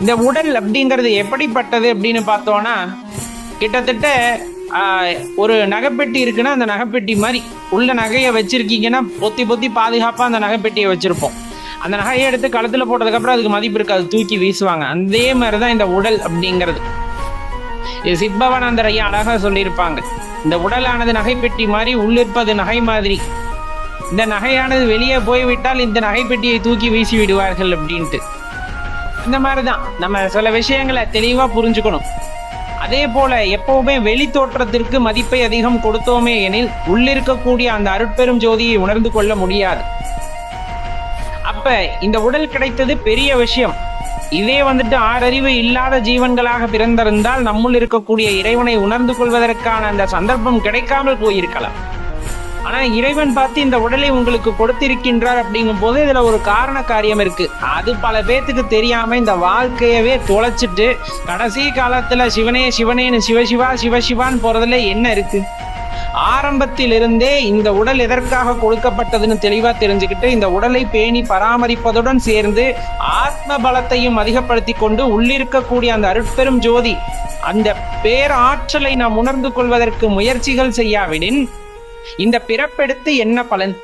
இந்த உடல் அப்படிங்கிறது எப்படிப்பட்டது அப்படின்னு பார்த்தோம்னா கிட்டத்தட்ட ஒரு நகைப்பெட்டி இருக்குன்னா அந்த நகைப்பெட்டி மாதிரி உள்ள நகையை வச்சிருக்கீங்கன்னா பொத்தி பொத்தி பாதுகாப்பாக அந்த நகைப்பெட்டியை வச்சிருப்போம். அந்த நகையை எடுத்து கழுத்தில் போட்டதுக்கப்புறம் அதுக்கு மதிப்பு இருக்காது தூக்கி வீசுவாங்க. அதே மாதிரி தான் இந்த உடல் அப்படிங்கிறது. இது சித்பவானந்தர் ஐயா அழகாக சொல்லியிருப்பாங்க. இந்த உடலானது நகைப்பெட்டி மாதிரி உள்ளிருப்பது நகை மாதிரி. இந்த நகையானது வெளியே போய்விட்டால் இந்த நகைப்பெட்டியை தூக்கி வீசி விடுவார்கள் அப்படின்ட்டு. இந்த மாதிரி தான் நம்ம சில விஷயங்களை தெளிவா புரிஞ்சுக்கணும். அதே போல எப்பவுமே வெளி தோற்றத்திற்கு மதிப்பை அதிகம் கொடுத்தோமே எனில் உள்ளிருக்கக்கூடிய அந்த அருட்பெரும் ஜோதியை உணர்ந்து கொள்ள முடியாது. அப்ப இந்த உடல் கிடைத்தது பெரிய விஷயம். இதே வந்துட்டு ஆறறிவு இல்லாத ஜீவன்களாக பிறந்திருந்தால் நம்முள் இருக்கக்கூடிய இறைவனை உணர்ந்து கொள்வதற்கான அந்த சந்தர்ப்பம் கிடைக்காமல் போயிருக்கலாம். ஆனா இறைவன் பார்த்து இந்த உடலை உங்களுக்கு கொடுத்திருக்கின்றார் அப்படிங்கும் போது இதுல ஒரு காரண காரியம் இருக்கு. அது பல பேத்துக்கு தெரியாம இந்த வாழ்க்கையவே தொலைச்சிட்டு கடைசி காலத்துல சிவனே சிவனேன்னு சிவசிவா சிவசிவான்னு போறதுல என்ன இருக்கு? ஆரம்பத்திலிருந்தே இந்த உடல் எதற்காக கொடுக்கப்பட்டதுன்னு தெளிவா தெரிஞ்சுக்கிட்டு இந்த உடலை பேணி பராமரிப்பதுடன் சேர்ந்து ஆத்ம பலத்தையும் அதிகப்படுத்தி கொண்டு உள்ளிருக்கக்கூடிய அந்த அருட்பெரும் ஜோதி அந்த பேராற்றலை நாம் உணர்ந்து கொள்வதற்கு முயற்சிகள் செய்யாவிடின் இந்த பிறப்பெடுத்து என்ன பலன்?